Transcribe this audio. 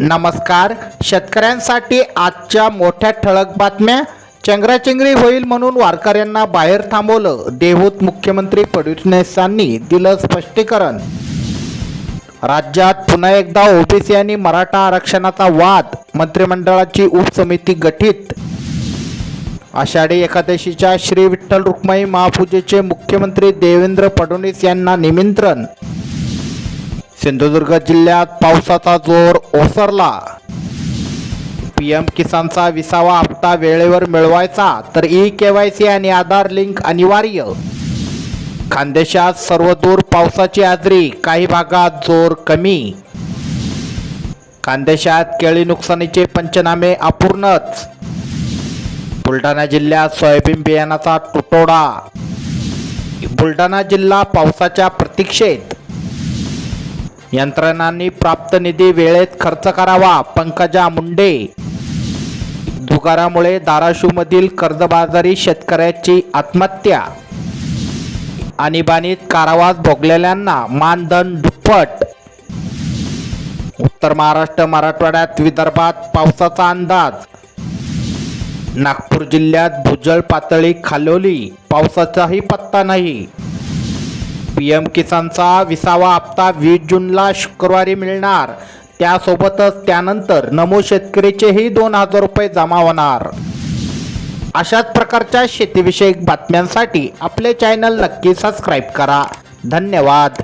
नमस्कार. शेतकऱ्यांसाठी आजच्या मोठ्या ठळक बातम्या. चंगराचंगरी होईल म्हणून वारकऱ्यांना बाहेर थांबवलं. देहूत मुख्यमंत्री फडणवीसांनी दिलं स्पष्टीकरण. राज्यात पुन्हा एकदा ओबीसी आणि मराठा आरक्षणाचा वाद. मंत्रिमंडळाची उपसमिती गठीत. आषाढी एकादशीच्या श्री विठ्ठल रुक्माई महापूजेचे मुख्यमंत्री देवेंद्र फडणवीस यांना निमंत्रण. सिंधुदुर्ग जिल्ह्यात पावसाचा जोर ओसरला. पीएम किसानचा विसावा हप्ता वेळेवर मिळवायचा तर ई केवायसी आणि आधार लिंक अनिवार्य. खानदेशात सर्वदूर पावसाची आजरी काही भागात जोर कमी. खानदेशात केळी नुकसानीचे पंचनामे अपूर्णच. बुलढाणा जिल्ह्यात सोयाबीन बियाणाचा तुटवडा. बुलढाणा जिल्हा पावसाच्या प्रतीक्षेत. यंत्रणांनी प्राप्त निधी वेळेत खर्च करावा. पंकजा मुंडे. दुगारामुळे धाराशिवमधील कर्जबाजारी शेतकऱ्याची आत्महत्या. आणीबाणीत कारावास भोगलेल्यांना मानधन दुप्पट. उत्तर महाराष्ट्र मराठवाड्यात विदर्भात पावसाचा अंदाज. नागपूर जिल्ह्यात भूजल पातळी खालवली पावसाचाही पत्ता नाही. पीएम किसानचा विसावा हप्ता वीस जूनला शुक्रवारी मिळणार. त्यासोबतच त्यानंतर नमो शेतकरीचेही दोन हजार रुपये जमा होणार. अशाच प्रकारच्या शेतीविषयक बातम्यांसाठी आपले चॅनल नक्की सबस्क्राईब करा. धन्यवाद.